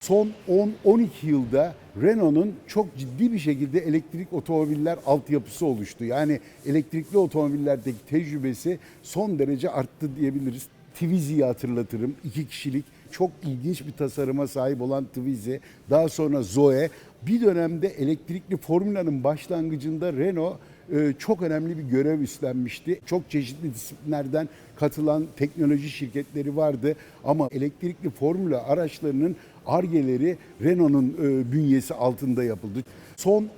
Son 10-12 yılda Renault'un çok ciddi bir şekilde elektrik otomobiller altyapısı oluştu. Yani elektrikli otomobillerdeki tecrübesi son derece arttı diyebiliriz. Twizy'yi hatırlatırım. İki kişilik çok ilginç bir tasarıma sahip olan Twizy. Daha sonra Zoe. Bir dönemde elektrikli Formula'nın başlangıcında Renault e, çok önemli bir görev üstlenmişti. Çok çeşitli disiplinlerden katılan teknoloji şirketleri vardı ama elektrikli formula araçlarının argeleri Renault'un e, bünyesi altında yapıldı. Son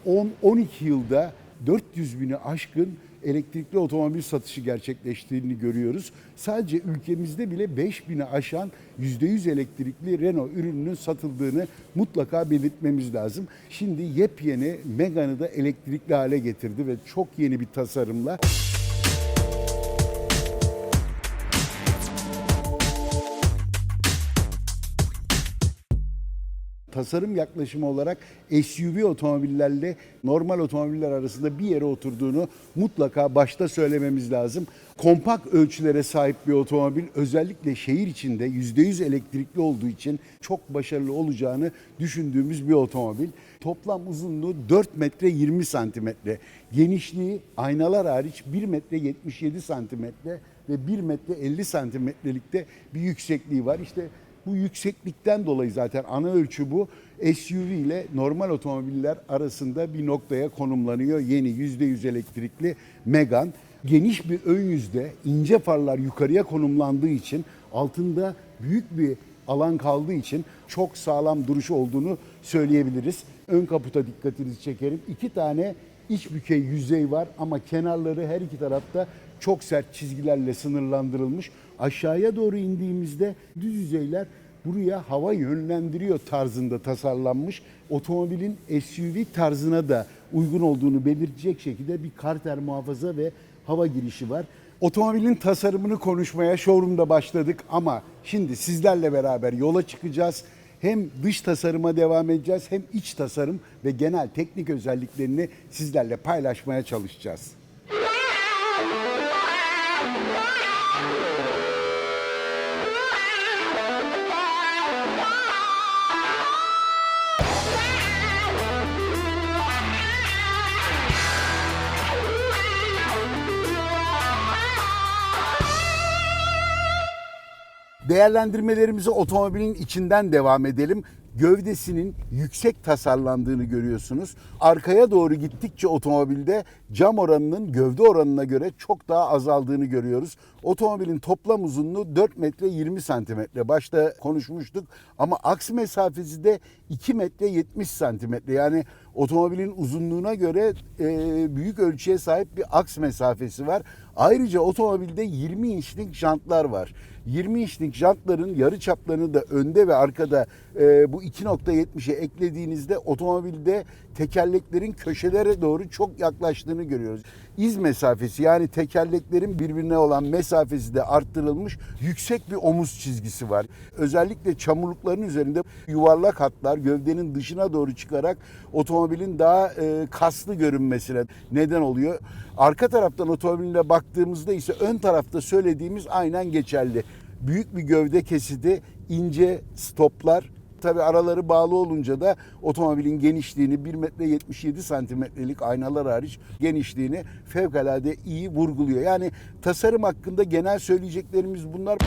10-12 yılda 400 bini aşkın elektrikli otomobil satışı gerçekleştiğini görüyoruz. Sadece ülkemizde bile 5000'i aşan %100 elektrikli Renault ürününün satıldığını mutlaka belirtmemiz lazım. Şimdi yepyeni Megane'ı da elektrikli hale getirdi ve çok yeni bir tasarımla tasarım yaklaşımı olarak SUV otomobillerle normal otomobiller arasında bir yere oturduğunu mutlaka başta söylememiz lazım. Kompakt ölçülere sahip bir otomobil özellikle şehir içinde %100 elektrikli olduğu için çok başarılı olacağını düşündüğümüz bir otomobil. Toplam uzunluğu 4 metre 20 santimetre. Genişliği aynalar hariç 1 metre 77 santimetre ve 1 metre 50 santimetrelikte bir yüksekliği var. İşte bu yükseklikten dolayı zaten ana ölçü bu. SUV ile normal otomobiller arasında bir noktaya konumlanıyor. Yeni %100 elektrikli Megane. Geniş bir ön yüzde ince farlar yukarıya konumlandığı için altında büyük bir alan kaldığı için çok sağlam duruşu olduğunu söyleyebiliriz. Ön kaputa dikkatinizi çekerim. İki tane iç bükey yüzey var ama kenarları her iki tarafta çok sert çizgilerle sınırlandırılmış. Aşağıya doğru indiğimizde düz yüzeyler buraya hava yönlendiriyor tarzında tasarlanmış. Otomobilin SUV tarzına da uygun olduğunu belirtecek şekilde bir karter muhafaza ve hava girişi var. Otomobilin tasarımını konuşmaya showroom'da başladık ama şimdi sizlerle beraber yola çıkacağız. Hem dış tasarıma devam edeceğiz hem iç tasarım ve genel teknik özelliklerini sizlerle paylaşmaya çalışacağız. Değerlendirmelerimize otomobilin içinden devam edelim. Gövdesinin yüksek tasarlandığını görüyorsunuz. Arkaya doğru gittikçe otomobilde cam oranının gövde oranına göre çok daha azaldığını görüyoruz. Otomobilin toplam uzunluğu 4 metre 20 santimetre. Başta konuşmuştuk ama aks mesafesi de 2 metre 70 santimetre. Yani otomobilin uzunluğuna göre e, büyük ölçüye sahip bir aks mesafesi var. Ayrıca otomobilde 20 inçlik jantlar var. 20 inçlik jantların yarı çaplarını da önde ve arkada e, bu 2.70'e eklediğinizde otomobilde tekerleklerin köşelere doğru çok yaklaştığını görüyoruz. İz mesafesi yani tekerleklerin birbirine olan mesafesi de arttırılmış yüksek bir omuz çizgisi var. Özellikle çamurlukların üzerinde yuvarlak hatlar gövdenin dışına doğru çıkarak otomobilin daha e, kaslı görünmesine neden oluyor. Arka taraftan otomobile baktığımızda ise ön tarafta söylediğimiz aynen geçerli. Büyük bir gövde kesidi, ince stoplar, tabi araları bağlı olunca da otomobilin genişliğini 1 metre 77 santimetrelik aynalar hariç genişliğini fevkalade iyi vurguluyor. Yani tasarım hakkında genel söyleyeceklerimiz bunlar.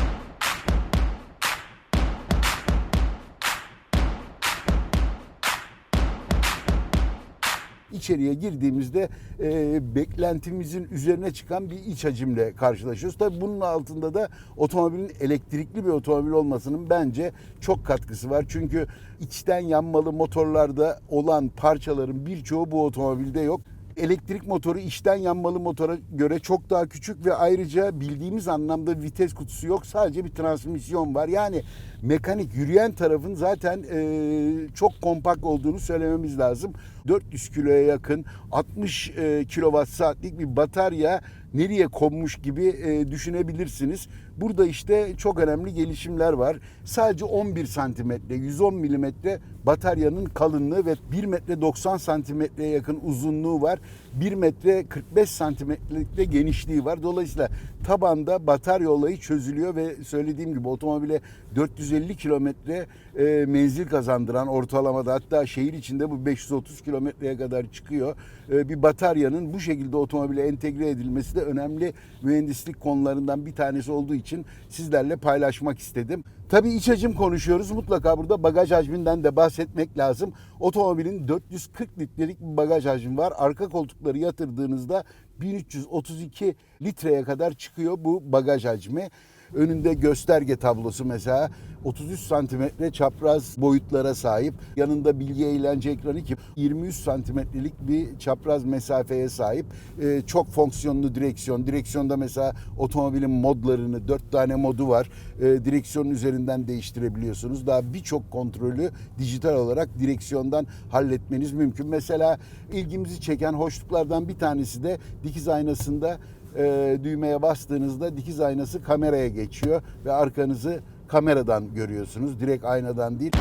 İçeriye girdiğimizde e, beklentimizin üzerine çıkan bir iç hacimle karşılaşıyoruz. Tabii bunun altında da otomobilin elektrikli bir otomobil olmasının bence çok katkısı var. Çünkü içten yanmalı motorlarda olan parçaların birçoğu bu otomobilde yok elektrik motoru içten yanmalı motora göre çok daha küçük ve ayrıca bildiğimiz anlamda vites kutusu yok. Sadece bir transmisyon var. Yani mekanik yürüyen tarafın zaten e, çok kompakt olduğunu söylememiz lazım. 400 kiloya yakın 60 e, kilowatt saatlik bir batarya nereye konmuş gibi e, düşünebilirsiniz. Burada işte çok önemli gelişimler var. Sadece 11 santimetre, 110 milimetre bataryanın kalınlığı ve 1 metre 90 santimetreye yakın uzunluğu var. 1 metre 45 santimetrelik de genişliği var. Dolayısıyla tabanda batarya olayı çözülüyor ve söylediğim gibi otomobile 450 kilometre e, menzil kazandıran ortalamada hatta şehir içinde bu 530 kilometreye kadar çıkıyor. E, bir bataryanın bu şekilde otomobile entegre edilmesi de önemli mühendislik konularından bir tanesi olduğu için sizlerle paylaşmak istedim. Tabii iç hacim konuşuyoruz. Mutlaka burada bagaj hacminden de bahsetmek lazım. Otomobilin 440 litrelik bir bagaj hacmi var. Arka koltukları yatırdığınızda 1332 litreye kadar çıkıyor bu bagaj hacmi. Önünde gösterge tablosu mesela 33 santimetre çapraz boyutlara sahip. Yanında bilgi eğlence ekranı ki 23 santimetrelik bir çapraz mesafeye sahip. Ee, çok fonksiyonlu direksiyon. Direksiyonda mesela otomobilin modlarını 4 tane modu var. Ee, direksiyonun üzerinden değiştirebiliyorsunuz. Daha birçok kontrolü dijital olarak direksiyondan halletmeniz mümkün. Mesela ilgimizi çeken hoşluklardan bir tanesi de dikiz aynasında e, düğmeye bastığınızda dikiz aynası kameraya geçiyor ve arkanızı kameradan görüyorsunuz. Direkt aynadan değil.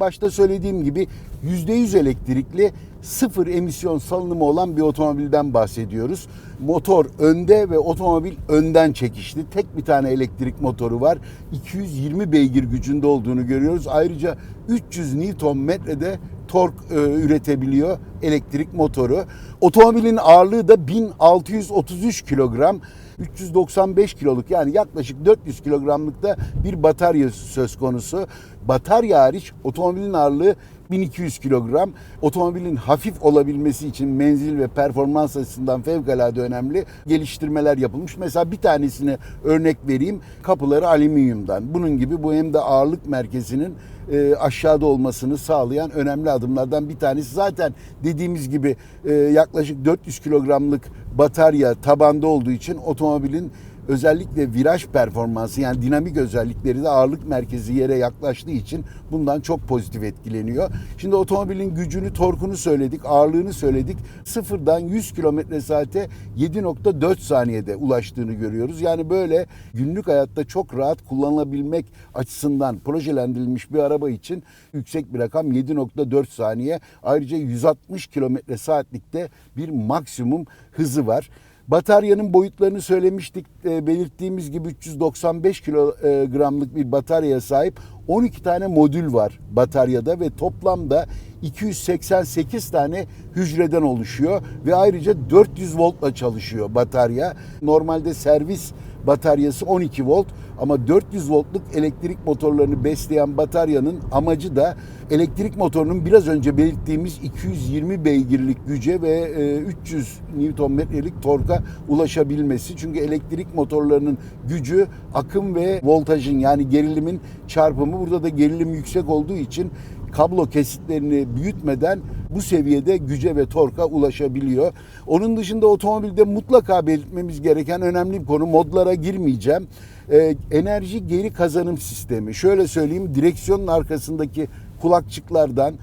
Başta söylediğim gibi %100 elektrikli sıfır emisyon salınımı olan bir otomobilden bahsediyoruz. Motor önde ve otomobil önden çekişli. Tek bir tane elektrik motoru var. 220 beygir gücünde olduğunu görüyoruz. Ayrıca 300 Nm metrede tork e, üretebiliyor elektrik motoru. Otomobilin ağırlığı da 1633 kilogram. 395 kiloluk yani yaklaşık 400 kilogramlıkta bir batarya söz konusu. Batarya hariç otomobilin ağırlığı 1200 kilogram. Otomobilin hafif olabilmesi için menzil ve performans açısından fevkalade önemli geliştirmeler yapılmış. Mesela bir tanesini örnek vereyim. Kapıları alüminyumdan. Bunun gibi bu hem de ağırlık merkezinin e, aşağıda olmasını sağlayan önemli adımlardan bir tanesi. Zaten dediğimiz gibi e, yaklaşık 400 kilogramlık batarya tabanda olduğu için otomobilin özellikle viraj performansı yani dinamik özellikleri de ağırlık merkezi yere yaklaştığı için bundan çok pozitif etkileniyor. Şimdi otomobilin gücünü, torkunu söyledik, ağırlığını söyledik. Sıfırdan 100 kilometre saate 7.4 saniyede ulaştığını görüyoruz. Yani böyle günlük hayatta çok rahat kullanılabilmek açısından projelendirilmiş bir araba için yüksek bir rakam 7.4 saniye. Ayrıca 160 kilometre saatlikte bir maksimum hızı var. Bataryanın boyutlarını söylemiştik. E, belirttiğimiz gibi 395 kilogramlık bir bataryaya sahip 12 tane modül var bataryada ve toplamda 288 tane hücreden oluşuyor ve ayrıca 400 voltla çalışıyor batarya. Normalde servis bataryası 12 volt ama 400 voltluk elektrik motorlarını besleyen bataryanın amacı da elektrik motorunun biraz önce belirttiğimiz 220 beygirlik güce ve e, 300 Nm'lik torka ulaşabilmesi. Çünkü elektrik motorlarının gücü akım ve voltajın yani gerilimin çarpımı. Burada da gerilim yüksek olduğu için kablo kesitlerini büyütmeden bu seviyede güce ve torka ulaşabiliyor. Onun dışında otomobilde mutlaka belirtmemiz gereken önemli bir konu modlara girmeyeceğim. Ee, enerji geri kazanım sistemi. Şöyle söyleyeyim direksiyonun arkasındaki kulakçıklardan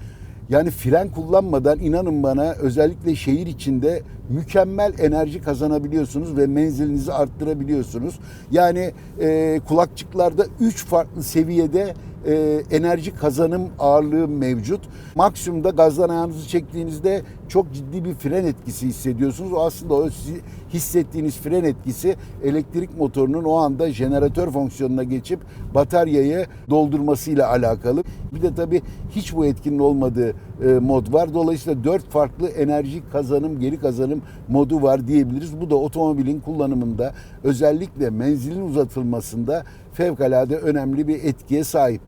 yani fren kullanmadan inanın bana özellikle şehir içinde mükemmel enerji kazanabiliyorsunuz ve menzilinizi arttırabiliyorsunuz. Yani e, kulakçıklarda 3 farklı seviyede e, enerji kazanım ağırlığı mevcut. Maksimumda gazdan ayağınızı çektiğinizde çok ciddi bir fren etkisi hissediyorsunuz. O aslında o hissettiğiniz fren etkisi elektrik motorunun o anda jeneratör fonksiyonuna geçip bataryayı doldurmasıyla alakalı. Bir de tabii hiç bu etkinin olmadığı e, mod var. Dolayısıyla dört farklı enerji kazanım, geri kazanım modu var diyebiliriz. Bu da otomobilin kullanımında özellikle menzilin uzatılmasında fevkalade önemli bir etkiye sahip.